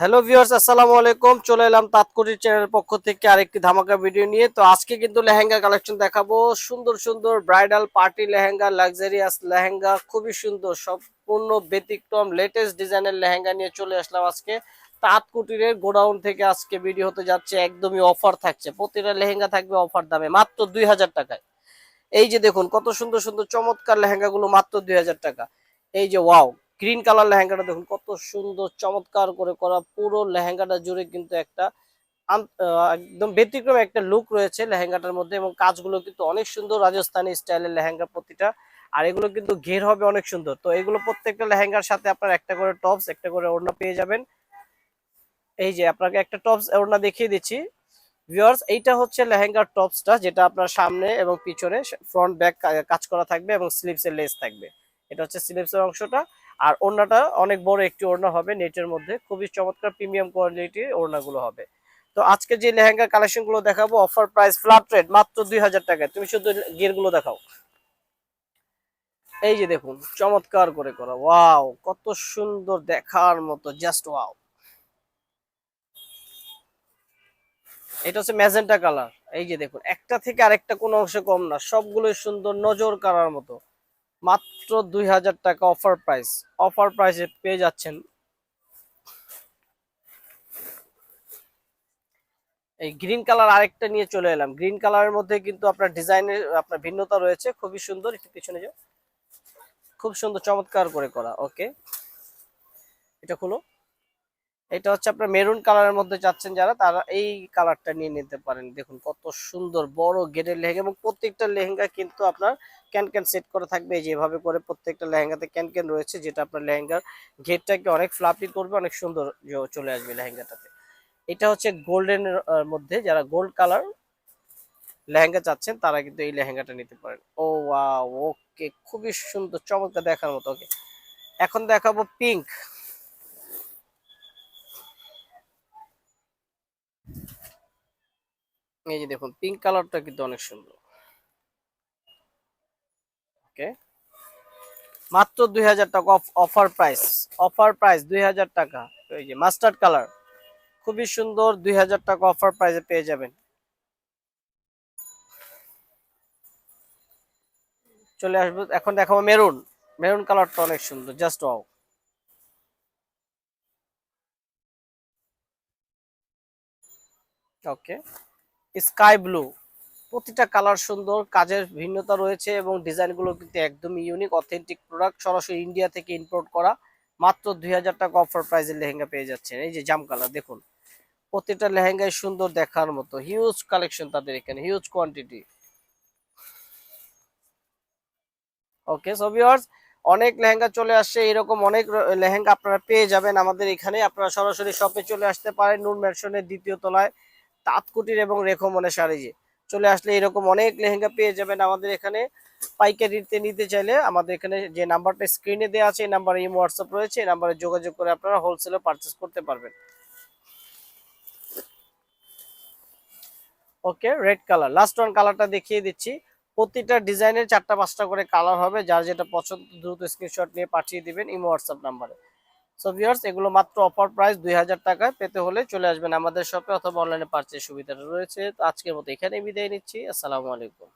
Hello viewers আসসালামু আলাইকুম। চলে এলাম তাৎকুরির চ্যানেলের পক্ষ থেকে আরেকটি ধামাকা ভিডিও নিয়ে। তো আজকে কিন্তু লেহেঙ্গা কালেকশন দেখাবো। সুন্দর সুন্দর bridal party lehenga luxurious lehenga, খুবই সুন্দর, সম্পূর্ণ ব্যতিক্রম লেটেস্ট ডিজাইনের লেহেঙ্গা নিয়ে চলে আসলাম আজকে। তাঁত কুটিরের গোডাউন থেকে আজকে ভিডিও হতে যাচ্ছে, একদমই অফার থাকছে। প্রতিটা লেহেঙ্গা থাকবে অফার দামে মাত্র দুই হাজার টাকায়। এই যে দেখুন, কত সুন্দর সুন্দর চমৎকার লেহেঙ্গাগুলো মাত্র দুই হাজার টাকা। এই যে ওয়াও গ্রিন কালার লেহেঙ্গাটা দেখুন, কত সুন্দর, চমৎকার করে করা, পুরো লেহেঙ্গাটা জুড়ে কিন্তু একটা একদম ব্যতিক্রম একটা লুক রয়েছে লেহেঙ্গাটার মধ্যে এবং কাজগুলো কিন্তু অনেক সুন্দর রাজস্থানি স্টাইলের লেহেঙ্গা প্রতিটা। আর এগুলো কিন্তু ঘের হবে অনেক সুন্দর। তো এগুলো প্রত্যেকটা লেহেঙ্গার সাথে আপনার একটা করে টপস একটা করে ওড়না পেয়ে যাবেন। এই যে আপনাকে একটা টপস ওড়না দেখিয়ে দিচ্ছি। ভিউয়ার্স এইটা হচ্ছে লেহেঙ্গার টপসটা যেটা আপনার সামনে এবং পিছনে ফ্রন্ট ব্যাক কাজ করা থাকবে এবং স্লিভসের লেস থাকবে। এটা হচ্ছে স্লিভসের অংশটা। আর ওড়নাটা অনেক বড় একটি ওড়না হবে নেটের মধ্যে। খুবই চমৎকার প্রিমিয়াম কোয়ালিটির ওড়নাগুলো হবে। তো আজকে যে লেহেঙ্গা কালেকশনগুলো দেখাবো অফার প্রাইস ফ্ল্যাট রেট মাত্র দুই হাজার টাকায়। তুমি শুধু গিয়ারগুলো দেখাও। এই যে দেখুন, চমৎকার করে করা। ওয়াও, কত সুন্দর দেখার মতো জাস্ট ওয়াও এটা হচ্ছে ম্যাজেন্টা কালার। এই যে দেখুন, একটা থেকে আরেকটা কোনো অংশে কম না, সবগুলোই সুন্দর নজর কাড়ার মতো। মাত্র দুই হাজার টাকা অফার প্রাইস অফার প্রাইসে পেয়ে যাচ্ছেন এই গ্রিন কালার আরেকটা নিয়ে চলে এলাম। গ্রিন কালারের মধ্যে কিন্তু আপনার ডিজাইনের আপনার ভিন্নতা রয়েছে, খুবই সুন্দর। একটু পিছনে যাও। খুব সুন্দর, চমৎকার করে করা ওকে এটা খুলো। এটা হচ্ছে আপনার মেরুন কালারের মধ্যে চাচ্ছেন যারা, তারা এই কালারটা নিয়ে নিতে পারেন। দেখুন কত সুন্দর বড় গেটের লেহেঙ্গা এবং প্রত্যেকটা লেহেঙ্গা কিন্তু আপনার ক্যান ক্যান সেট করে থাকবে। যেভাবে করে প্রত্যেকটা লেহেঙ্গাতে ক্যান ক্যান রয়েছে, যেটা আপনার লেহেঙ্গার ঘেরটাকে অনেক ফ্লাফি করবে, অনেক সুন্দর চলে আসবে লেহেঙ্গাটাতে। এটা হচ্ছে গোল্ডেন মধ্যে যারা গোল্ড কালার লেহেঙ্গা চাচ্ছেন, তারা কিন্তু এই লেহেঙ্গাটা নিতে পারেন। ও ওয়াও ওকে খুবই সুন্দর, চমৎকার দেখার মতো ওকে এখন দেখাবো পিঙ্ক এই যে দেখুন পিঙ্ক কালারটা কিন্তু অনেক সুন্দর। ওকে মাত্র দুই হাজার টাকা অফার প্রাইস অফার প্রাইস দুই হাজার টাকা। এই যে মাস্টার্ড কালার খুবই সুন্দর দুই হাজার টাকা অফার প্রাইসে পেয়ে যাবেন। চলে আসব, এখন দেখাবো মেরুন মেরুন কালারটা অনেক সুন্দর just wow okay sky blue. প্রতিটা কালার সুন্দর, কাজের ভিন্নতা রয়েছে এবং ডিজাইনগুলো কিন্তু একদমই ইউনিক অথেন্টিক প্রোডাক্ট সরাসরি ইন্ডিয়া থেকে ইম্পোর্ট করা। মাত্র দুই হাজার টাকা অফার প্রাইসের লেহেঙ্গা পেয়ে যাচ্ছেন। এই যে জাম কালার, দেখুন। প্রতিটা লেহেঙ্গাই সুন্দর দেখার মতো। হিউজ কালেকশন তাদের এখানে huge quantity okay so viewers অনেক লেহেঙ্গা চলে আসছে। এরকম অনেক লেহেঙ্গা আপনারা পেয়ে যাবেন আমাদের এখানে। আপনারা সরাসরি শপে চলে আসতে পারেন। নূর ম্যানশনের দ্বিতীয় তলায়। তাঁতকুটির এবং রেখমনের শাড়িজে চলে আসলে এরকম অনেক লেহেঙ্গা পেয়ে যাবেন আমাদের এখানে। পাইকারিতে নিতে চাইলে আমাদের এখানে যে নাম্বারটা স্ক্রিনে দেওয়া আছে, এই নাম্বারে ইমো হোয়াটসঅ্যাপ রয়েছে, এই নাম্বারে যোগাযোগ করে আপনারা হোলসেলে পারচেস করতে পারবেন। Okay red colour last one কালারটা দেখিয়ে দিচ্ছি। প্রতিটা ডিজাইনের চারটা পাঁচটা করে কালার হবে। যার যেটা পছন্দ, দ্রুত স্ক্রিনশট নিয়ে পাঠিয়ে দিবেন ইমো হোয়াটসঅ্যাপ নাম্বারে। সো ভিউয়ার্স এগুলো মাত্র অফার প্রাইস দুই হাজার টাকায় পেতে হলে চলে আসবেন আমাদের শপে অথবা অনলাইনে পার্চেস সুবিধাটা রয়েছে। তো আজকের মতো এখানেই বিদায় নিচ্ছি। আসসালামু আলাইকুম।